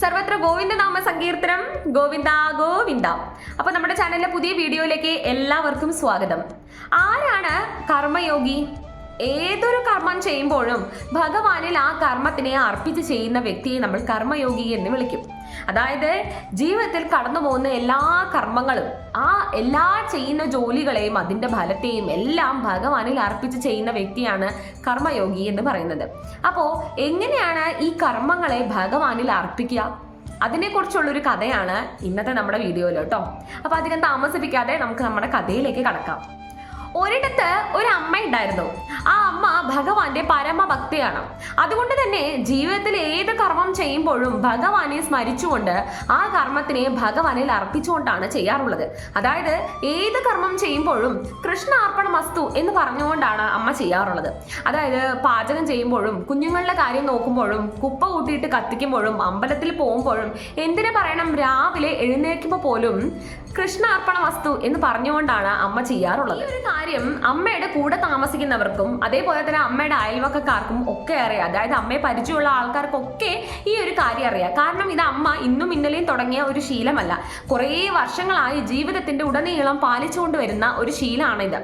സർവത്ര ഗോവിന്ദ നാമ സങ്കീർത്തനം. ഗോവിന്ദ ഗോവിന്ദ. അപ്പൊ നമ്മുടെ ചാനലിലെ പുതിയ വീഡിയോയിലേക്ക് എല്ലാവർക്കും സ്വാഗതം. ആരാണ് കർമ്മയോഗി? ഏതൊരു കർമ്മം ചെയ്യുമ്പോഴും ഭഗവാനിൽ ആ കർമ്മത്തിനെ അർപ്പിച്ച് ചെയ്യുന്ന വ്യക്തിയെ നമ്മൾ കർമ്മയോഗി എന്ന് വിളിക്കും. അതായത് ജീവിതത്തിൽ കടന്നു പോകുന്ന എല്ലാ കർമ്മങ്ങളും ആ എല്ലാ ചെയ്യുന്ന ജോലികളെയും അതിന്റെ ഫലത്തെയും എല്ലാം ഭഗവാനിൽ അർപ്പിച്ച് ചെയ്യുന്ന വ്യക്തിയാണ് കർമ്മയോഗി എന്ന് പറയുന്നത്. അപ്പോൾ എങ്ങനെയാണ് ഈ കർമ്മങ്ങളെ ഭഗവാനിൽ അർപ്പിക്കുക? അതിനെക്കുറിച്ചുള്ളൊരു കഥയാണ് ഇന്നത്തെ നമ്മുടെ വീഡിയോയിൽ കേട്ടോ അപ്പോൾ അധികം താമസിപ്പിക്കാതെ നമുക്ക് നമ്മുടെ കഥയിലേക്ക് കടക്കാം. ഒരിടത്ത് ഒരു അമ്മ ഉണ്ടായിരുന്നു. ആ അമ്മ ഭഗവാന്റെ പരമഭക്തിയാണ്. അതുകൊണ്ട് തന്നെ ജീവിതത്തിൽ ഏത് കർമ്മം ചെയ്യുമ്പോഴും ഭഗവാനെ സ്മരിച്ചുകൊണ്ട് ആ കർമ്മത്തിനെ ഭഗവാനിൽ അർപ്പിച്ചുകൊണ്ടാണ് ചെയ്യാറുള്ളത്. അതായത് ഏത് കർമ്മം ചെയ്യുമ്പോഴും കൃഷ്ണ അർപ്പണ വസ്തു എന്ന് പറഞ്ഞുകൊണ്ടാണ് അമ്മ ചെയ്യാറുള്ളത്. അതായത് പാചകം ചെയ്യുമ്പോഴും കുഞ്ഞുങ്ങളുടെ കാര്യം നോക്കുമ്പോഴും കുപ്പ കൂട്ടിയിട്ട് കത്തിക്കുമ്പോഴും അമ്പലത്തിൽ പോകുമ്പോഴും എന്തിനു പറയണം രാവിലെ എഴുന്നേൽക്കുമ്പോൾ പോലും കൃഷ്ണ അർപ്പണ വസ്തു എന്ന് പറഞ്ഞുകൊണ്ടാണ് അമ്മ ചെയ്യാറുള്ളത്. ഈ ഒരു കാര്യം അമ്മയുടെ കൂടെ താമസിക്കുന്നവർക്കും അതേപോലെ തന്നെ അമ്മയുടെ അയൽവക്കക്കാർക്കും ഒക്കെ അറിയാം. അതായത് അമ്മയെ പരിചയമുള്ള ആൾക്കാർക്കൊക്കെ ഈ ഒരു കാര്യം അറിയാം. കാരണം ഇത് അമ്മ ഇന്നും ഇന്നലെയും തുടങ്ങിയ ഒരു ശീലമല്ല. കുറേ വർഷങ്ങളായി ജീവിതത്തിന്റെ ഉടനീളം പാലിച്ചുകൊണ്ട് വരുന്ന ഒരു ശീലമാണിത്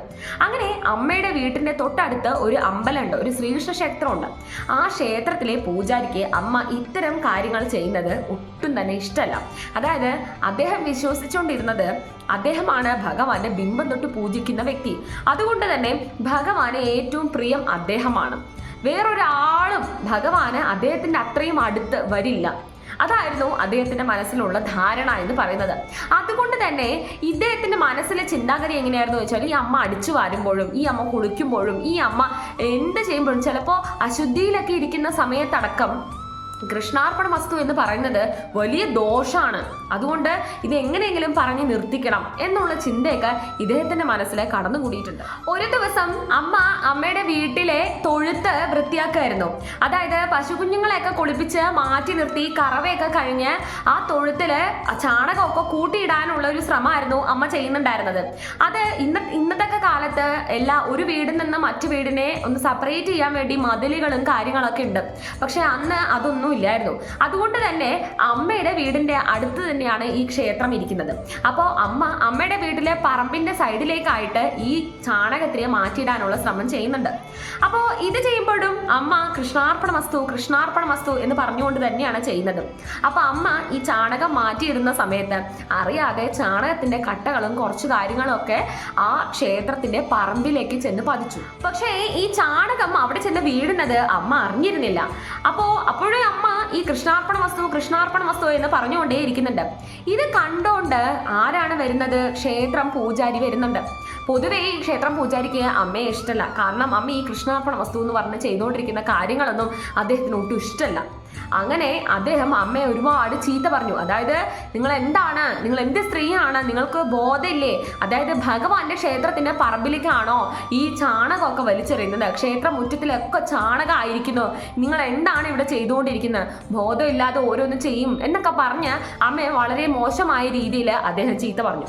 അങ്ങനെ അമ്മയുടെ വീട്ടിന്റെ തൊട്ടടുത്ത് ഒരു അമ്പലമുണ്ട് ഒരു ശ്രീകൃഷ്ണ ക്ഷേത്രമുണ്ട് ആ ക്ഷേത്രത്തിലെ പൂജാരിക്ക് അമ്മ ഇത്തരം കാര്യങ്ങൾ ചെയ്യുന്നത് ഒട്ടും തന്നെ ഇഷ്ടമല്ല. അതായത് അദ്ദേഹം വിശ്വസിച്ചുകൊണ്ടിരുന്നത് അദ്ദേഹമാണ് ഭഗവാന്റെ ബിംബം തൊട്ട് പൂജിക്കുന്ന വ്യക്തി. അതുകൊണ്ട് തന്നെ ഭഗവാന് ഏറ്റവും പ്രിയം അദ്ദേഹമാണ്. വേറൊരാളും ഭഗവാന് അദ്ദേഹത്തിന്റെ അത്രയും അടുത്ത് വരില്ല. അതായിരുന്നു അദ്ദേഹത്തിന്റെ മനസ്സിലുള്ള ധാരണ എന്ന് പറയുന്നത്. അതുകൊണ്ട് തന്നെ ഇദ്ദേഹത്തിന്റെ മനസ്സിലെ ചിന്താഗതി എങ്ങനെയായിരുന്നു വെച്ചാൽ ഈ അമ്മ അടിച്ചു വാരുമ്പോഴും ഈ അമ്മ കുളിക്കുമ്പോഴും ഈ അമ്മ എന്ത് ചെയ്യുമ്പോഴും ചിലപ്പോൾ അശുദ്ധിയിലൊക്കെ ഇരിക്കുന്ന സമയത്തടക്കം കൃഷ്ണാർപ്പണ വസ്തു എന്ന് പറയുന്നത് വലിയ ദോഷമാണ് അതുകൊണ്ട് ഇത് എങ്ങനെയെങ്കിലും പറഞ്ഞു നിർത്തിക്കണം എന്നുള്ള ചിന്തയൊക്കെ ഇദ്ദേഹത്തിന്റെ മനസ്സിൽ കടന്നുകൂടിയിട്ടുണ്ട്. ഒരു ദിവസം അമ്മ അമ്മയുടെ വീട്ടിലെ തൊഴുത്ത് വൃത്തിയാക്കുമായിരുന്നു അതായത് പശുകുഞ്ഞുങ്ങളെയൊക്കെ കുളിപ്പിച്ച് മാറ്റി നിർത്തി കറവയൊക്കെ കഴിഞ്ഞ് ആ തൊഴുത്തിൽ ചാണകമൊക്കെ കൂട്ടിയിടാനുള്ള ഒരു ശ്രമമായിരുന്നു അമ്മ ചെയ്യുന്നുണ്ടായിരുന്നത്. അത് ഇന്ന ഇന്നത്തെ കാലത്ത് എല്ലാ ഒരു വീടിൽ നിന്ന് മറ്റു വീടിനെ ഒന്ന് സെപ്പറേറ്റ് ചെയ്യാൻ വേണ്ടി മതിലുകളും കാര്യങ്ങളൊക്കെ ഉണ്ട്. പക്ഷെ അന്ന് അതൊന്നും ഇല്ലായിരുന്നു. അതുകൊണ്ട് തന്നെ അമ്മയുടെ വീടിന്റെ അടുത്ത് തന്നെയാണ് ഈ ക്ഷേത്രം ഇരിക്കുന്നത്. അപ്പോൾ അമ്മ അമ്മയുടെ വീട്ടിലെ പറമ്പിന്റെ സൈഡിലേക്കായിട്ട് ഈ ചാണകത്തിനെ മാറ്റിയിടാനുള്ള ശ്രമം ചെയ്യുന്നുണ്ട്. അപ്പോൾ ഇത് ചെയ്യുമ്പോഴും അമ്മ കൃഷ്ണാർപ്പണ വസ്തു കൃഷ്ണാർപ്പണ വസ്തു എന്ന് പറഞ്ഞുകൊണ്ട് തന്നെയാണ് ചെയ്യുന്നത്. അപ്പോൾ അമ്മ ഈ ചാണകം മാറ്റിയിടുന്ന സമയത്ത് അറിയാതെ ചാണകത്തിന്റെ കട്ടകളും കുറച്ച് കാര്യങ്ങളും ഒക്കെ ആ ക്ഷേത്രത്തിന്റെ പറമ്പിലേക്ക് ചെന്ന് പതിച്ചു. പക്ഷേ ഈ ചാണകം അവിടെ ചെന്ന് വീഴുന്നത് അമ്മ അറിഞ്ഞിരുന്നില്ല. അപ്പോൾ അപ്പോഴേ അമ്മ ഈ കൃഷ്ണാർപ്പണ വസ്തു കൃഷ്ണാർപ്പണ വസ്തു എന്ന് പറഞ്ഞുകൊണ്ടേ ഇരിക്കുന്നുണ്ട്. ഇത് കണ്ടോണ്ട് ആരാണ് വരുന്നത്? ക്ഷേത്രം പൂജാരി വരുന്നുണ്ട്. പൊതുവേ ഈ ക്ഷേത്രം പൂജാരിക്ക് അമ്മയെ ഇഷ്ടമല്ല കാരണം അമ്മ ഈ കൃഷ്ണാർപ്പണ വസ്തു എന്ന് പറഞ്ഞ് ചെയ്തുകൊണ്ടിരിക്കുന്ന കാര്യങ്ങളൊന്നും അദ്ദേഹത്തിന് ഒട്ടും ഇഷ്ടമല്ല അങ്ങനെ അദ്ദേഹം അമ്മയെ ഒരുപാട് ചീത്ത പറഞ്ഞു. അതായത് നിങ്ങൾ എന്താണ് നിങ്ങൾ എന്ത് സ്ത്രീയാണ്? നിങ്ങൾക്ക് ബോധമില്ലേ? അതായത് ഭഗവാന്റെ ക്ഷേത്രത്തിന്റെ പറമ്പിലേക്കാണോ ഈ ചാണകമൊക്കെ വലിച്ചെറിയുന്നത്? ക്ഷേത്ര മുറ്റത്തിലൊക്കെ ചാണകമായിരിക്കുന്നു. നിങ്ങൾ എന്താണ് ഇവിടെ ചെയ്തുകൊണ്ടിരിക്കുന്നത്? ബോധമില്ലാതെ ഓരോന്ന് ചെയ്യും എന്നൊക്കെ പറഞ്ഞ് അമ്മയെ വളരെ മോശമായ രീതിയിൽ അദ്ദേഹം ചീത്ത പറഞ്ഞു.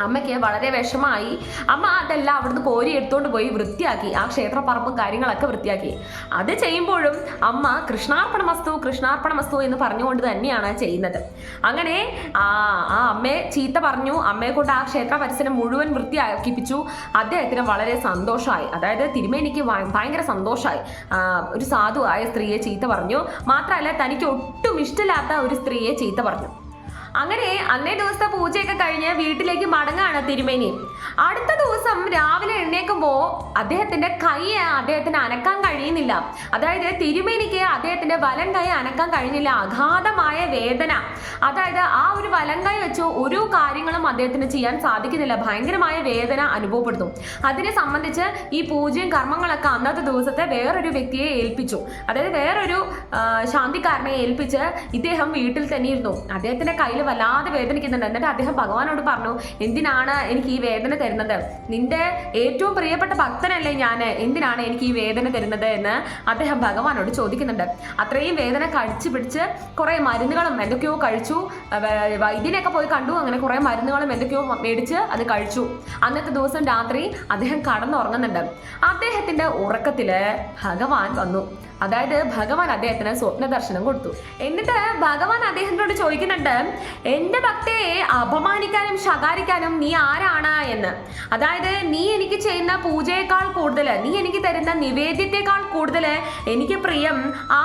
അമ്മയ്ക്ക് വളരെ വിഷമായി അമ്മ അതെല്ലാം അവിടുന്ന് കോരി എടുത്തുകൊണ്ട് പോയി വൃത്തിയാക്കി. ആ ക്ഷേത്രപ്പറമ്പും കാര്യങ്ങളൊക്കെ വൃത്തിയാക്കി. അത് ചെയ്യുമ്പോഴും അമ്മ കൃഷ്ണാർപ്പണ വസ്തു കൃഷ്ണാർപ്പണ വസ്തു എന്ന് പറഞ്ഞുകൊണ്ട് തന്നെയാണ് ചെയ്യുന്നത്. അങ്ങനെ ആ ആ അമ്മയെ ചീത്ത പറഞ്ഞു. അമ്മയെ കൊണ്ട് ആ ക്ഷേത്ര പരിസരം മുഴുവൻ വൃത്തിയാക്കിപ്പിച്ചു. അദ്ദേഹത്തിന് വളരെ സന്തോഷമായി. അതായത് തിരുമേനിക്ക് ഭയങ്കര സന്തോഷമായി. ഒരു സാധുവായ സ്ത്രീയെ ചീത്ത പറഞ്ഞു. മാത്രമല്ല തനിക്ക് ഒട്ടും ഇഷ്ടമില്ലാത്ത ഒരു സ്ത്രീയെ ചീത്ത പറഞ്ഞു. അങ്ങനെ അന്നേ ദിവസത്തെ പൂജയൊക്കെ കഴിഞ്ഞ് വീട്ടിലേക്ക് മടങ്ങാണ് തിരുമേനി. അടുത്ത ദിവസം രാവിലെ എഴുന്നേക്കുമ്പോ അദ്ദേഹത്തിന്റെ കൈ അദ്ദേഹത്തിന് അനക്കാൻ കഴിയുന്നില്ല. അതായത് തിരുമേനിക്ക് അദ്ദേഹത്തിന്റെ വലം കൈ അനക്കാൻ കഴിഞ്ഞില്ല. അഗാധമായ വേദന. അതായത് ആ ഒരു വലം കൈ വെച്ച് ഒരു കാര്യങ്ങളും അദ്ദേഹത്തിന് ചെയ്യാൻ സാധിക്കുന്നില്ല. ഭയങ്കരമായ വേദന അനുഭവപ്പെടുന്നു. അതിനെ സംബന്ധിച്ച് ഈ പൂജയും കർമ്മങ്ങളൊക്കെ അന്നത്തെ ദിവസത്തെ വേറൊരു വ്യക്തിയെ ഏൽപ്പിച്ചു. അതായത് വേറൊരു ശാന്തിക്കാരനെ ഏൽപ്പിച്ച് ഇദ്ദേഹം വീട്ടിൽ തന്നെ ഇരുന്നു അദ്ദേഹത്തിന്റെ കയ്യിൽ വല്ലാതെ വേദനിക്കുന്നുണ്ട്. എന്നിട്ട് അദ്ദേഹം ഭഗവാനോട് പറഞ്ഞു എന്തിനാണ് എനിക്ക് ഈ വേദന തരുന്നത്? നിന്റെ ഏറ്റവും പ്രിയപ്പെട്ട ഭക്തനല്ലേ ഞാൻ എന്തിനാണ് എനിക്ക് ഈ വേദന തരുന്നത്? എന്ന് അദ്ദേഹം ഭഗവാനോട് ചോദിക്കുന്നുണ്ട്. അത്രയും വേദന കഴിച്ചു പിടിച്ച് കുറേ മരുന്നുകളും എന്തൊക്കെയോ കഴിച്ചു. വൈദ്യനെയൊക്കെ പോയി കണ്ടു. അങ്ങനെ കുറേ മരുന്നുകളും എന്തൊക്കെയോ മേടിച്ച് അത് കഴിച്ചു. അന്നത്തെ ദിവസം രാത്രി അദ്ദേഹം കടന്നുറങ്ങുന്നുണ്ട്. അദ്ദേഹത്തിന്റെ ഉറക്കത്തിൽ ഭഗവാൻ വന്നു. അതായത് ഭഗവാൻ അദ്ദേഹത്തിന് സ്വപ്ന ദർശനം കൊടുത്തു. എന്നിട്ട് ഭഗവാൻ അദ്ദേഹത്തിനോട് ചോദിക്കുന്നുണ്ട് എന്റെ ഭക്തയെ അപമാനിക്കാനും ശകാരിക്കാനും നീ ആരാണ് എന്ന്? അതായത് നീ എനിക്ക് ചെയ്യുന്ന പൂജയേക്കാൾ കൂടുതൽ നീ എനിക്ക് തരുന്ന നിവേദ്യത്തെക്കാൾ കൂടുതൽ എനിക്ക് പ്രിയം ആ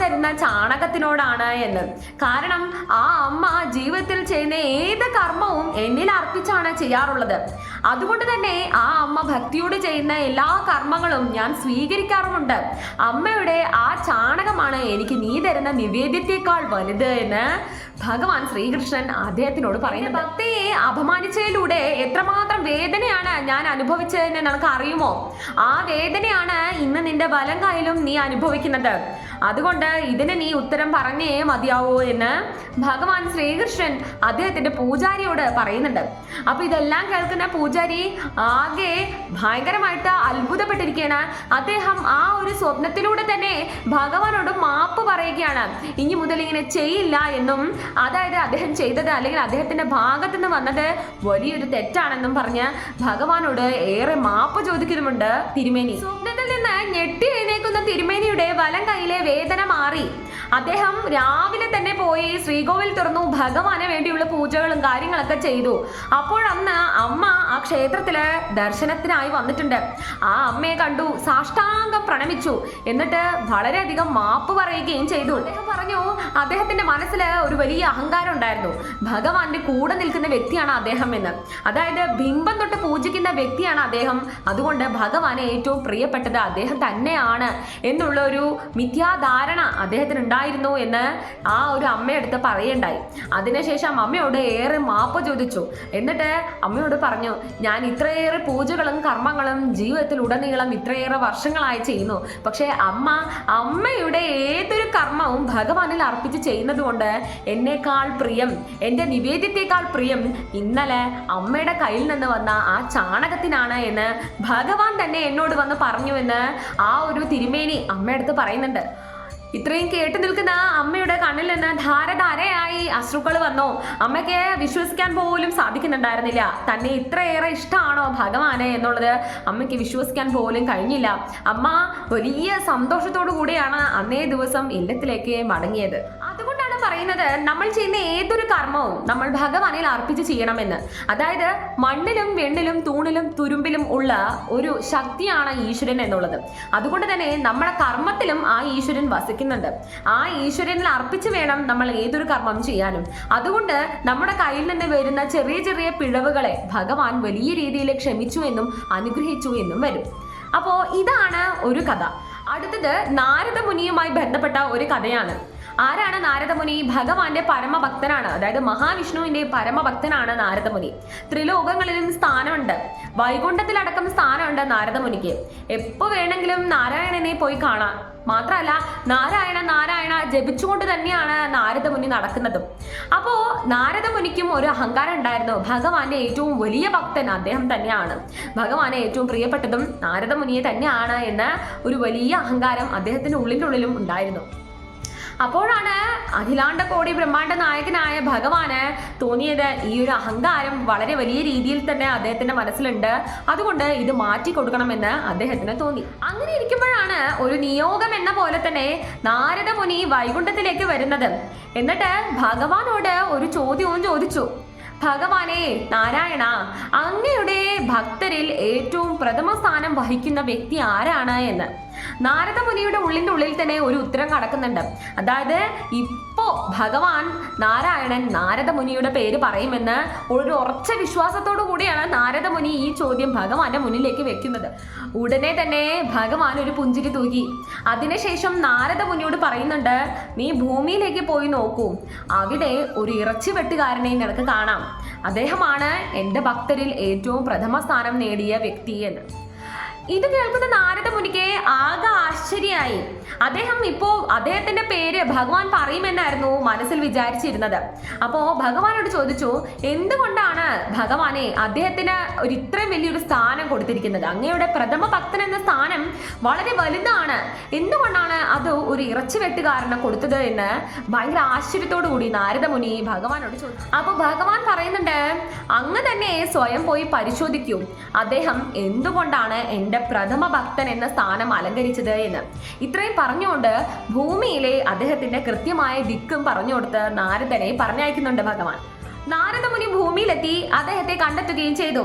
തരുന്ന ചാണകത്തിനോടാണ് എന്ന്. കാരണം ആ അമ്മ ജീവിതത്തിൽ ചെയ്യുന്ന ഏത് കർമ്മവും എന്നിൽ അർപ്പിച്ചാണ് ചെയ്യാറുള്ളത്. അതുകൊണ്ട് തന്നെ ആ അമ്മ ഭക്തിയോട് ചെയ്യുന്ന എല്ലാ കർമ്മങ്ങളും ഞാൻ സ്വീകരിക്കാറുമുണ്ട്. അമ്മയുടെ ആ ചാണകമാണ് എനിക്ക് നീ തരുന്ന നിവേദ്യത്തെക്കാൾ വലുത് എന്ന് ഭഗവാൻ ശ്രീകൃഷ്ണൻ അദ്ദേഹത്തിനോട് പറയുന്നത് ഭക്തിയെ അപമാനിച്ചതിലൂടെ എത്രമാത്രം വേദനയാണ് ഞാൻ അനുഭവിച്ചതെന്ന് നിനക്ക് അറിയുമോ? ആ വേദനയാണ് ഇന്ന് നിന്റെ വലം കയ്യിലും നീ അനുഭവിക്കുന്നത്. അതുകൊണ്ട് ഇതിന് നീ ഉത്തരം പറഞ്ഞേ മതിയാവൂ എന്ന് ഭഗവാൻ ശ്രീകൃഷ്ണൻ അദ്ദേഹത്തിന്റെ പൂജാരിയോട് പറയുന്നുണ്ട്. അപ്പൊ ഇതെല്ലാം കേൾക്കുന്ന പൂജാരി ആകെ ഭയങ്കരമായിട്ട് അത്ഭുതപ്പെട്ടിരിക്കുകയാണ്. അദ്ദേഹം ആ ഒരു സ്വപ്നത്തിലൂടെ തന്നെ ഭഗവാനോട് മാപ്പ് പറയുകയാണ്. ഇനി മുതൽ ഇങ്ങനെ ചെയ്യില്ല എന്നും അതായത് അദ്ദേഹം ചെയ്തത് അല്ലെങ്കിൽ അദ്ദേഹത്തിന്റെ ഭാഗത്തു നിന്ന് വന്നത് വലിയൊരു തെറ്റാണെന്നും പറഞ്ഞ് ഭഗവാനോട് ഏറെ മാപ്പ് ചോദിക്കുന്നുമുണ്ട് തിരുമേനി. സ്വപ്നത്തിൽ നിന്ന് ഞെട്ടി എഴുന്നേക്കുന്ന തിരുമേനിയുടെ വലം കൈയിലെ വേദന മാറി. അദ്ദേഹം രാവിലെ തന്നെ പോയി ശ്രീകോവിൽ തുറന്നു ഭഗവാന് വേണ്ടിയുള്ള പൂജകളും കാര്യങ്ങളൊക്കെ ചെയ്തു. അപ്പോഴന്ന് അമ്മ ആ ക്ഷേത്രത്തിൽ ദർശനത്തിനായി വന്നിട്ടുണ്ട്. ആ അമ്മയെ കണ്ടു സാഷ്ടാംഗം പ്രണമിച്ചു. എന്നിട്ട് വളരെയധികം മാപ്പ് പറയുകയും ചെയ്തു. അദ്ദേഹം പറഞ്ഞു അദ്ദേഹത്തിന്റെ മനസ്സിൽ ഒരു വലിയ അഹങ്കാരം ഉണ്ടായിരുന്നു. ഭഗവാന്റെ കൂടെ നിൽക്കുന്ന വ്യക്തിയാണ് അദ്ദേഹം എന്ന്. അതായത് ബിംബം തൊട്ട് പൂജിക്കുന്ന വ്യക്തിയാണ് അദ്ദേഹം. അതുകൊണ്ട് ഭഗവാനെ ഏറ്റവും പ്രിയപ്പെട്ടത് അദ്ദേഹം തന്നെയാണ് എന്നുള്ള ഒരു മിഥ്യാധാരണ അദ്ദേഹത്തിന് ഉണ്ടായിരുന്നു എന്ന് ആ ഒരു അമ്മയെടുത്ത് പറയണ്ടായി അതിനുശേഷം അമ്മയോട് ഏറെ മാപ്പ് ചോദിച്ചു. എന്നിട്ട് അമ്മയോട് പറഞ്ഞു ഞാൻ ഇത്രയേറെ പൂജകളും കർമ്മങ്ങളും ജീവിതത്തിൽ ഉടനീളം ഇത്രയേറെ വർഷങ്ങളായി ചെയ്യുന്നു. പക്ഷേ അമ്മ അമ്മയുടെ ഏതൊരു കർമ്മവും ഭഗവാനിൽ അർപ്പിച്ച് ചെയ്യുന്നത് കൊണ്ട് എന്നേക്കാൾ പ്രിയം എന്റെ നിവേദ്യത്തെക്കാൾ പ്രിയം ഇന്നലെ അമ്മയുടെ കയ്യിൽ നിന്ന് വന്ന ആ ചാണകത്തിനാണ് എന്ന് ഭഗവാൻ തന്നെ എന്നോട് വന്ന് പറഞ്ഞു എന്ന് ആ ഒരു തിരുമേനി അമ്മയടുത്ത് പറയുന്നുണ്ട്. ഇത്രയും കേട്ടു നിൽക്കുന്ന അമ്മയുടെ കണ്ണിൽ നിന്ന് ധാരധാരയായി അശ്രുക്കൾ വന്നു. അമ്മയ്ക്ക് വിശ്വസിക്കാൻ പോലും സാധിക്കുന്നുണ്ടായിരുന്നില്ല. തന്നെ ഇത്രയേറെ ഇഷ്ടമാണോ ഭഗവാനെ എന്നുള്ളത് അമ്മയ്ക്ക് വിശ്വസിക്കാൻ പോലും കഴിഞ്ഞില്ല. അമ്മ വലിയ സന്തോഷത്തോടു കൂടിയാണ് അന്നേ ദിവസം ഇല്ലത്തിലേക്ക് മടങ്ങിയത്. പറയുന്നത് നമ്മൾ ചെയ്യുന്ന ഏതൊരു കർമ്മവും നമ്മൾ ഭഗവാനിൽ അർപ്പിച്ച് ചെയ്യണമെന്ന്. അതായത് മണ്ണിലും വെണ്ണിലും തൂണിലും തുരുമ്പിലും ഉള്ള ഒരു ശക്തിയാണ് ഈശ്വരൻ എന്നുള്ളത്. അതുകൊണ്ട് തന്നെ നമ്മുടെ കർമ്മത്തിലും ആ ഈശ്വരൻ വസിക്കുന്നുണ്ട്. ആ ഈശ്വരനിൽ അർപ്പിച്ച് വേണം നമ്മൾ ഏതൊരു കർമ്മം ചെയ്യാനും. അതുകൊണ്ട് നമ്മുടെ കയ്യിൽ നിന്ന് വരുന്ന ചെറിയ ചെറിയ പിഴവുകളെ ഭഗവാൻ വലിയ രീതിയിൽ ക്ഷമിച്ചു എന്നും അനുഗ്രഹിച്ചു എന്നും വരും. അപ്പോൾ ഇതാണ് ഒരു കഥ. അടുത്തത് നാരദ മുനിയുമായി ബന്ധപ്പെട്ട ഒരു കഥയാണ്. ആരാണ് നാരദമുനി? ഭഗവാന്റെ പരമഭക്തനാണ്. അതായത് മഹാവിഷ്ണുവിന്റെ പരമഭക്തനാണ് നാരദമുനി. ത്രിലോകങ്ങളിലും സ്ഥാനമുണ്ട്. വൈകുണ്ഠത്തിലടക്കം സ്ഥാനമുണ്ട് നാരദമുനിക്ക്. എപ്പോ വേണമെങ്കിലും നാരായണനെ പോയി കാണാം. മാത്രമല്ല നാരായണ നാരായണ ജപിച്ചുകൊണ്ട് തന്നെയാണ് നാരദമുനി നടക്കുന്നതും. അപ്പോ നാരദമുനിക്കും ഒരു അഹങ്കാരം ഉണ്ടായിരുന്നു. ഭഗവാന്റെ ഏറ്റവും വലിയ ഭക്തൻ അദ്ദേഹം തന്നെയാണ്. ഭഗവാനെ ഏറ്റവും പ്രിയപ്പെട്ടതും നാരദമുനിയെ തന്നെയാണ് എന്ന ഒരു വലിയ അഹങ്കാരം അദ്ദേഹത്തിന്റെ ഉള്ളിന്റെ ഉള്ളിലും ഉണ്ടായിരുന്നു. അപ്പോഴാണ് അഖിലാണ്ട കോടി ബ്രഹ്മാണ്ട നായകനായ ഭഗവാന് തോന്നിയത് ഈ ഒരു അഹങ്കാരം വളരെ വലിയ രീതിയിൽ തന്നെ അദ്ദേഹത്തിന്റെ മനസ്സിലുണ്ട്. അതുകൊണ്ട് ഇത് മാറ്റി കൊടുക്കണമെന്ന് അദ്ദേഹത്തിന് തോന്നി. അങ്ങനെ ഇരിക്കുമ്പോഴാണ് ഒരു നിയോഗം എന്ന പോലെ തന്നെ നാരദ മുനി വൈകുണ്ഠത്തിലേക്ക് വരുന്നത്. എന്നിട്ട് ഭഗവാനോട് ഒരു ചോദ്യവും ചോദിച്ചു. ഭഗവാനെ നാരായണ അങ്ങയുടെ ഭക്തരിൽ ഏറ്റവും പ്രഥമ സ്ഥാനം വഹിക്കുന്ന വ്യക്തി ആരാണ് എന്ന്? നാരദ മുനിയുടെ ഉള്ളിന്റെ ഉള്ളിൽ തന്നെ ഒരു ഉത്തരം കടക്കുന്നുണ്ട്. അതായത് ഇപ്പോൾ ഭഗവാൻ നാരായണൻ നാരദ മുനിയുടെ പേര് പറയുമെന്ന് ഒരു ഉറച്ച വിശ്വാസത്തോടു കൂടിയാണ് നാരദ മുനി ഈ ചോദ്യം ഭഗവാന്റെ മുന്നിലേക്ക് വെക്കുന്നത്. ഉടനെ തന്നെ ഭഗവാൻ ഒരു പുഞ്ചിരി തൂകി. അതിനുശേഷം നാരദ മുനിയോട് പറയുന്നുണ്ട് നീ ഭൂമിയിലേക്ക് പോയി നോക്കൂ. അവിടെ ഒരു ഇറച്ചി വെട്ടുകാരനെ നിനക്ക് കാണാം. അദ്ദേഹമാണ് എന്റെ ഭക്തരിൽ ഏറ്റവും പ്രഥമ സ്ഥാനം നേടിയ വ്യക്തി എന്ന്. ഇത് കേൾക്കുന്ന നാരദ മുനിക്ക് ആകെ ആശ്ചര്യമായി. അദ്ദേഹം ഇപ്പോ അദ്ദേഹത്തിന്റെ പേര് ഭഗവാൻ പറയുമെന്നായിരുന്നു മനസ്സിൽ വിചാരിച്ചിരുന്നത്. അപ്പോ ഭഗവാനോട് ചോദിച്ചു എന്തുകൊണ്ടാണ് ഭഗവാനെ അദ്ദേഹത്തിന് ഒരു ഇത്രയും വലിയൊരു സ്ഥാനം കൊടുത്തിരിക്കുന്നത്? അങ്ങയുടെ പ്രഥമ ഭക്തൻ എന്ന സ്ഥാനം വളരെ വലുതാണ്. എന്തുകൊണ്ടാണ് അത് ഒരു ഇറച്ചി വെട്ടുകാരന് കൊടുത്തത് എന്ന് ഭയങ്കര ആശ്ചര്യത്തോടു കൂടി നാരദ മുനി ഭഗവാനോട് ചോദിച്ചു. അപ്പൊ ഭഗവാൻ പറയുന്നുണ്ട് അങ്ങ് തന്നെ സ്വയം പോയി പരിശോധിക്കൂ. അദ്ദേഹം എന്തുകൊണ്ടാണ് എന്റെ പ്രഥമ ഭക്തൻ എന്ന സ്ഥാനം അലങ്കരിച്ചത് എന്ന്. ഇത്രയും പറഞ്ഞുകൊണ്ട് ഭൂമിയിലെ അദ്ദേഹത്തിന്റെ കൃത്യമായ ദിക്കും പറഞ്ഞു കൊടുത്ത് നാരദനെ പറഞ്ഞയക്കുന്നുണ്ട് ഭഗവാൻ. നാരദമുനി ഭൂമിയിലെത്തി അദ്ദേഹത്തെ കണ്ടെത്തുകയും ചെയ്തു.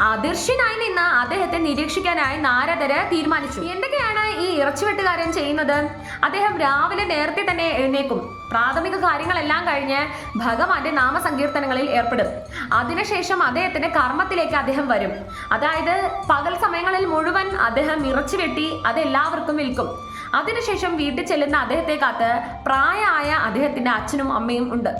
അദൃശ്യനായി നിന്ന് അദ്ദേഹത്തെ നിരീക്ഷിക്കാനായി നാരദര് തീരുമാനിച്ചു. എന്തൊക്കെയാണ് ഈ ഇറച്ചിവെട്ടുകാരൻ ചെയ്യുന്നത്? അദ്ദേഹം രാവിലെ നേരത്തെ തന്നെ എഴുന്നേക്കും പ്രാഥമിക കാര്യങ്ങളെല്ലാം കഴിഞ്ഞ് ഭഗവാന്റെ നാമസങ്കീർത്തനങ്ങളിൽ ഏർപ്പെടും. അതിനുശേഷം അദ്ദേഹത്തിന്റെ കർമ്മത്തിലേക്ക് അദ്ദേഹം വരും. അതായത് പകൽ സമയങ്ങളിൽ മുഴുവൻ അദ്ദേഹം ഇറച്ചി വെട്ടി അത് എല്ലാവർക്കും വിൽക്കും. അതിനുശേഷം വീട്ടിൽ ചെല്ലുന്ന അദ്ദേഹത്തെ കാത്ത് പ്രായമായ അദ്ദേഹത്തിന്റെ അച്ഛനും അമ്മയും ഉണ്ട്.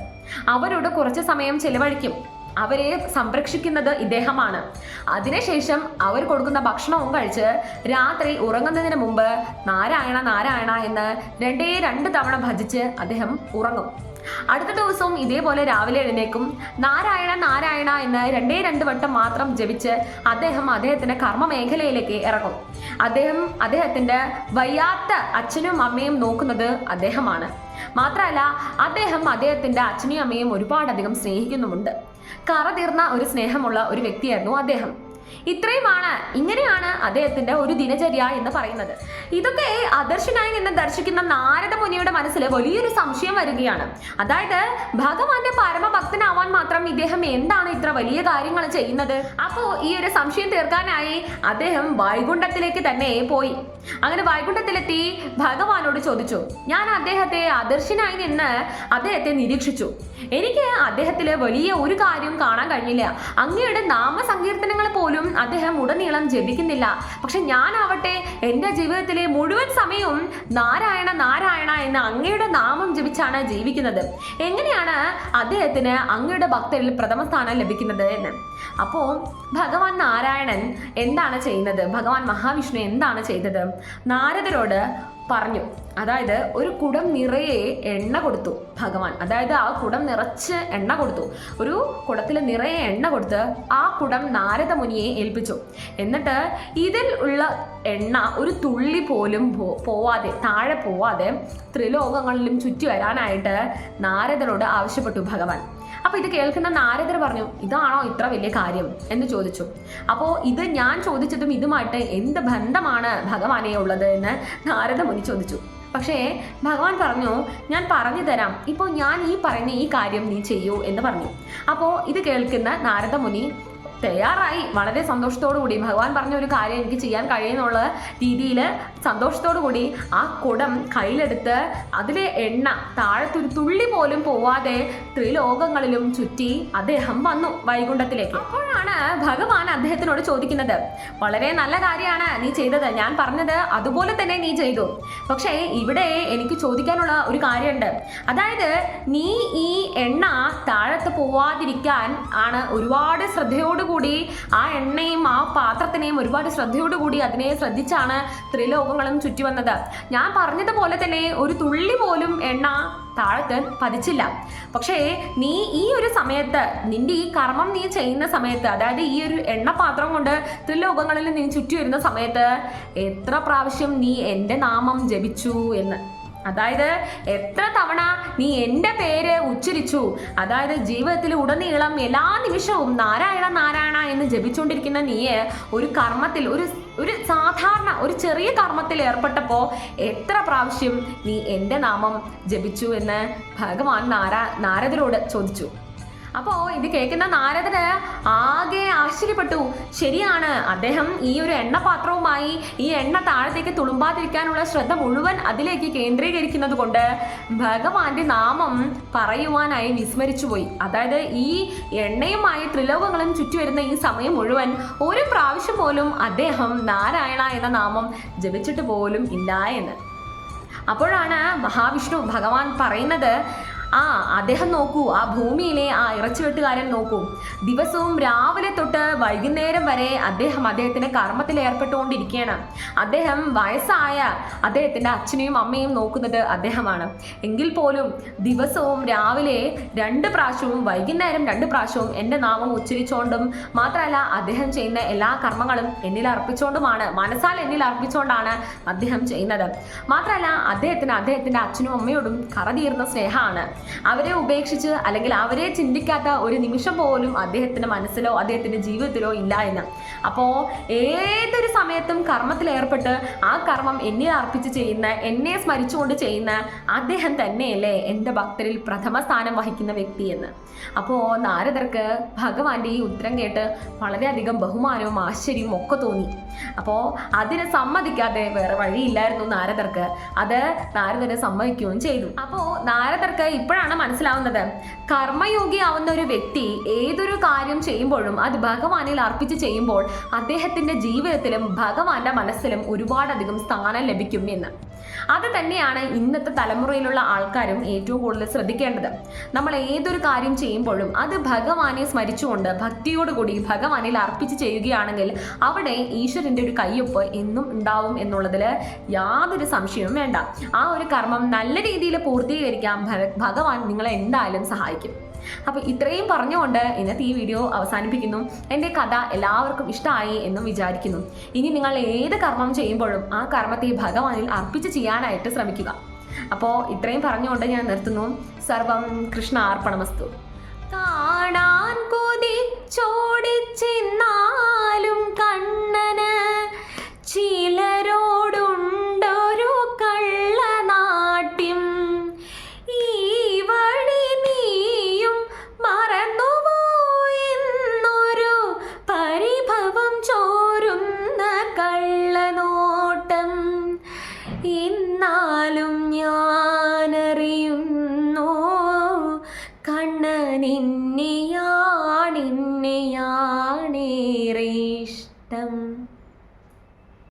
അവരോട് കുറച്ച് സമയം ചെലവഴിക്കും. അവരെ സംരക്ഷിക്കുന്നത് ഇദ്ദേഹമാണ്. അതിനുശേഷം അവർ കൊടുക്കുന്ന ഭക്ഷണവും കഴിച്ച് രാത്രി ഉറങ്ങുന്നതിന് മുമ്പ് നാരായണ നാരായണ എന്ന് രണ്ടേ രണ്ട് തവണ ഭജിച്ച് അദ്ദേഹം ഉറങ്ങും. അടുത്ത ദിവസവും ഇതേപോലെ രാവിലെ എഴുന്നേക്കും നാരായണ നാരായണ എന്ന് രണ്ടേ രണ്ട് വട്ടം മാത്രം ജപിച്ച് അദ്ദേഹം അദ്ദേഹത്തിന്റെ കർമ്മ മേഖലയിലേക്ക് ഇറങ്ങും. അദ്ദേഹം അദ്ദേഹത്തിന്റെ വയ്യാത്ത അച്ഛനും അമ്മയും നോക്കുന്നത് അദ്ദേഹമാണ്. മാത്രമല്ല അദ്ദേഹം അദ്ദേഹത്തിന്റെ അച്ഛനെയും അമ്മയും ഒരുപാടധികം സ്നേഹിക്കുന്നുമുണ്ട്. കറ തീർന്ന ഒരു സ്നേഹമുള്ള ഒരു വ്യക്തിയായിരുന്നു അദ്ദേഹം. ഇത്രയുമാണ് ഇങ്ങനെയാണ് അദ്ദേഹത്തിന്റെ ഒരു ദിനചര്യ എന്ന് പറയുന്നത്. ഇതൊക്കെ അദർശനായി നിന്ന് ദർശിക്കുന്ന നാരദ മുനിയുടെ മനസ്സിൽ വലിയൊരു സംശയം വരികയാണ്. അതായത് ഭഗവാന്റെ പരമഭക്തനാവാൻ മാത്രം ഇദ്ദേഹം എന്താണ് ഇത്ര വലിയ കാര്യങ്ങൾ ചെയ്യുന്നത്? അപ്പോ ഈ ഒരു സംശയം തീർക്കാനായി അദ്ദേഹം വൈകുണ്ഠത്തിലേക്ക് തന്നെ പോയി. അങ്ങനെ വൈകുണ്ഠത്തിലെത്തി ഭഗവാനോട് ചോദിച്ചു ഞാൻ അദ്ദേഹത്തെ അദർശനായി നിന്ന് അദ്ദേഹത്തെ നിരീക്ഷിച്ചു. എനിക്ക് അദ്ദേഹത്തിൽ വലിയ ഒരു കാര്യം കാണാൻ കഴിഞ്ഞില്ല. അങ്ങയുടെ നാമസങ്കീർത്തനങ്ങൾ പോലും അദ്ദേഹം ഉടനീളം ജപിക്കുന്നില്ല. പക്ഷെ ഞാനാവട്ടെ എന്റെ ജീവിതത്തിലെ മുഴുവൻ സമയവും നാരായണ നാരായണ എന്ന അങ്ങയുടെ നാമം ജപിച്ചാണ് ജീവിക്കുന്നത്. എങ്ങനെയാണ് അദ്ദേഹത്തിന് അങ്ങയുടെ ഭക്തരിൽ പ്രഥമ സ്ഥാനം ലഭിക്കുന്നത് എന്ന്? അപ്പോൾ ഭഗവാൻ നാരായണൻ എന്താണ് ചെയ്യുന്നത്? ഭഗവാൻ മഹാവിഷ്ണു എന്താണ് ചെയ്തത്? നാരദരോട് പറഞ്ഞു. അതായത് ഒരു കുടം നിറയെ എണ്ണ കൊടുത്തു ഭഗവാൻ. അതായത് ആ കുടം നിറച്ച് എണ്ണ കൊടുത്തു. ഒരു കുടത്തിൽ നിറയെ എണ്ണ കൊടുത്ത് ആ കുടം നാരദ മുനിയെ ഏൽപ്പിച്ചു. എന്നിട്ട് ഇതിൽ ഉള്ള എണ്ണ ഒരു തുള്ളി പോലും പോവാതെ താഴെ പോവാതെ ത്രിലോകങ്ങളിലും ചുറ്റി വരാനായിട്ട് നാരദനോട് ആവശ്യപ്പെട്ടു ഭഗവാൻ. അപ്പൊ ഇത് കേൾക്കുന്ന നാരദർ പറഞ്ഞു ഇതാണോ ഇത്ര വലിയ കാര്യം? എന്ന് ചോദിച്ചു. അപ്പോൾ ഇത് ഞാൻ ചോദിച്ചതും ഇതുമായിട്ട് എന്ത് ബന്ധമാണ് ഭഗവാനെ ഉള്ളത് എന്ന് നാരദ മുനി ചോദിച്ചു. പക്ഷേ ഭഗവാൻ പറഞ്ഞു ഞാൻ പറഞ്ഞു തരാം. ഇപ്പോൾ ഞാൻ ഈ പറയുന്ന ഈ കാര്യം നീ ചെയ്യൂ എന്ന് പറഞ്ഞു. അപ്പോൾ ഇത് കേൾക്കുന്ന നാരദ മുനി തയ്യാറായി. വളരെ സന്തോഷത്തോടു കൂടി ഭഗവാൻ പറഞ്ഞ ഒരു കാര്യം എനിക്ക് ചെയ്യാൻ കഴിയുന്നുള്ള രീതിയിൽ സന്തോഷത്തോടു കൂടി ആ കുടം കയ്യിലെടുത്ത് അതിലെ എണ്ണ താഴത്തൊരു തുള്ളി പോലും പോവാതെ ത്രിലോകങ്ങളിലും ചുറ്റി അദ്ദേഹം വന്നു വൈകുണ്ഠത്തിലേക്ക്. അപ്പോഴാണ് ഭഗവാൻ അദ്ദേഹത്തിനോട് ചോദിക്കുന്നത് വളരെ നല്ല കാര്യമാണ് നീ ചെയ്തത്. ഞാൻ പറഞ്ഞത് അതുപോലെ തന്നെ നീ ചെയ്തു. പക്ഷേ ഇവിടെ എനിക്ക് ചോദിക്കാനുള്ള ഒരു കാര്യമുണ്ട്. അതായത് നീ ഈ എണ്ണ താഴത്ത് പോവാതിരിക്കാൻ ആണ് ഒരുപാട് ശ്രദ്ധയോടുകൂടി ആ എണ്ണയും ആ പാത്രത്തിനെയും ഒരുപാട് ശ്രദ്ധയോടുകൂടി അതിനെ ശ്രദ്ധിച്ചാണ് ത്രിലോകങ്ങളും ചുറ്റി വന്നത് ഞാൻ പറഞ്ഞതുപോലെ തന്നെ ഒരു തുള്ളി പോലും എണ്ണ താഴത്ത് പതിച്ചില്ല. പക്ഷേ നീ ഈ ഒരു സമയത്ത് നിന്റെ ഈ കർമ്മം നീ ചെയ്യുന്ന സമയത്ത് അതായത് ഈ ഒരു എണ്ണപാത്രം കൊണ്ട് ത്രിലോകങ്ങളിൽ നീ ചുറ്റി വരുന്ന സമയത്ത് എത്ര പ്രാവശ്യം നീ എന്റെ നാമം ജപിച്ചു എന്ന് അതായത് എത്ര തവണ നീ എന്റെ പേര് ഉച്ചരിച്ചു? അതായത് ജീവിതത്തിൽ ഉടനീളം എല്ലാ നിമിഷവും നാരായണ നാരായണ എന്ന് ജപിച്ചുകൊണ്ടിരിക്കുന്ന നീയെ ഒരു കർമ്മത്തിൽ ഒരു ഒരു സാധാരണ ഒരു ചെറിയ കർമ്മത്തിൽ ഏർപ്പെട്ടപ്പോൾ എത്ര പ്രാവശ്യം നീ എന്റെ നാമം ജപിച്ചു എന്ന് ഭഗവാൻ നാരാ നാരദരോട് ചോദിച്ചു. അപ്പോൾ ഇത് കേൾക്കുന്ന നാരദന് ആകെ ആശ്ചര്യപ്പെട്ടു. ശരിയാണ് അദ്ദേഹം ഈ ഒരു എണ്ണപാത്രവുമായി ഈ എണ്ണ താഴത്തേക്ക് തുളുമ്പാതിരിക്കാനുള്ള ശ്രദ്ധ മുഴുവൻ അതിലേക്ക് കേന്ദ്രീകരിക്കുന്നത് കൊണ്ട് ഭഗവാന്റെ നാമം പറയുവാനായി വിസ്മരിച്ചുപോയി. അതായത് ഈ എണ്ണയുമായി ത്രിലോകങ്ങളും ചുറ്റി വരുന്ന ഈ സമയം മുഴുവൻ ഒരു പ്രാവശ്യം പോലും അദ്ദേഹം നാരായണ എന്ന നാമം ജപിച്ചിട്ട് പോലും ഇല്ല എന്ന്. അപ്പോഴാണ് മഹാവിഷ്ണു ഭഗവാൻ പറയുന്നത് ആ അദ്ദേഹം നോക്കൂ ആ ഭൂമിയിലെ ആ ഇറച്ചുവെട്ടുകാരൻ നോക്കൂ. ദിവസവും രാവിലെ തൊട്ട് വൈകുന്നേരം വരെ അദ്ദേഹം അദ്ദേഹത്തിന്റെ കർമ്മത്തിൽ ഏർപ്പെട്ടുകൊണ്ടിരിക്കുകയാണ്. അദ്ദേഹം വയസ്സായ അദ്ദേഹത്തിന്റെ അച്ഛനെയും അമ്മയും നോക്കുന്നത് അദ്ദേഹമാണ്. എങ്കിൽ പോലും ദിവസവും രാവിലെ രണ്ട് പ്രാവശ്യവും വൈകുന്നേരം രണ്ട് പ്രാവശ്യവും എന്റെ നാമം ഉച്ചരിച്ചുകൊണ്ടും മാത്രമല്ല അദ്ദേഹം ചെയ്യുന്ന എല്ലാ കർമ്മങ്ങളും എന്നിൽ അർപ്പിച്ചുകൊണ്ടുമാണ് മനസ്സാൽ എന്നിൽ അർപ്പിച്ചുകൊണ്ടാണ് അദ്ദേഹം ചെയ്യുന്നത്. മാത്രമല്ല അദ്ദേഹത്തിന് അദ്ദേഹത്തിന്റെ അച്ഛനും അമ്മയോടും കറതീർന്ന സ്നേഹമാണ്. അവരെ ഉപേക്ഷിച്ച് അല്ലെങ്കിൽ അവരെ ചിന്തിക്കാത്ത ഒരു നിമിഷം പോലും അദ്ദേഹത്തിന്റെ മനസ്സിലോ അദ്ദേഹത്തിന്റെ ജീവിതത്തിലോ ഇല്ല എന്ന്. അപ്പോൾ ഏതൊരു സമയത്തും കർമ്മത്തിൽ ഏർപ്പെട്ട് ആ കർമ്മം എന്നെ അർപ്പിച്ച് ചെയ്യുന്ന എന്നെ സ്മരിച്ചുകൊണ്ട് ചെയ്യുന്ന അദ്ദേഹം തന്നെയല്ലേ എന്റെ ഭക്തരിൽ പ്രഥമ സ്ഥാനം വഹിക്കുന്ന വ്യക്തി എന്ന്. അപ്പോൾ നാരദർക്ക് ഭഗവാന്റെ ഈ ഉത്തരം കേട്ട് വളരെയധികം ബഹുമാനവും ആശ്ചര്യവും ഒക്കെ തോന്നി. അപ്പോൾ അതിനെ സമ്മതിക്കാതെ വേറെ വഴിയില്ലായിരുന്നു നാരദർക്ക്. അത് നാരദരെ സമ്മതിക്കുകയും ചെയ്തു. അപ്പോൾ നാരദർക്ക് ഇപ്പോഴാണ് മനസ്സിലാവുന്നത്. കർമ്മയോഗി ആവുന്ന ഒരു വ്യക്തി ഏതൊരു കാര്യം ചെയ്യുമ്പോഴും അത് ഭഗവാനിൽ അർപ്പിച്ച് ചെയ്യുമ്പോൾ അദ്ദേഹത്തിന്റെ ജീവിതത്തിലും ഭഗവാന്റെ മനസ്സിലും ഒരുപാടധികം സ്ഥാനം ലഭിക്കും എന്ന്. അത് തന്നെയാണ് ഇന്നത്തെ തലമുറയിലുള്ള ആൾക്കാരും ഏറ്റവും കൂടുതൽ ശ്രദ്ധിക്കേണ്ടത്. നമ്മൾ ഏതൊരു കാര്യം ചെയ്യുമ്പോഴും അത് ഭഗവാനെ സ്മരിച്ചുകൊണ്ട് ഭക്തിയോടുകൂടി ഭഗവാനിൽ അർപ്പിച്ച് ചെയ്യുകയാണെങ്കിൽ അവിടെ ഈശ്വരന്റെ ഒരു കയ്യൊപ്പ് എന്നും ഉണ്ടാവും എന്നുള്ളതിൽ യാതൊരു സംശയവും വേണ്ട. ആ ഒരു കർമ്മം നല്ല രീതിയിൽ പൂർത്തീകരിക്കാൻ ഭ- ഭഗവാൻ നിങ്ങളെ എന്തായാലും സഹായിക്കും. അപ്പോൾ ഇത്രയും പറഞ്ഞുകൊണ്ട് ഇന്നത്തെ ഈ വീഡിയോ അവസാനിപ്പിക്കുന്നു. എന്റെ കഥ എല്ലാവർക്കും ഇഷ്ടമായി എന്നും വിചാരിക്കുന്നു. ഇനി നിങ്ങൾ ഏത് കർമ്മം ചെയ്യുമ്പോഴും ആ കർമ്മത്തെ ഭഗവാനിൽ അർപ്പിച്ച് ചെയ്യാനായിട്ട് ശ്രമിക്കുക. അപ്പോൾ ഇത്രയും പറഞ്ഞുകൊണ്ട് ഞാൻ നിർത്തുന്നു. സർവം കൃഷ്ണ അർപ്പണമസ്തു കാണാൻ കൊതിച്ചോടിച്ചെന്നാ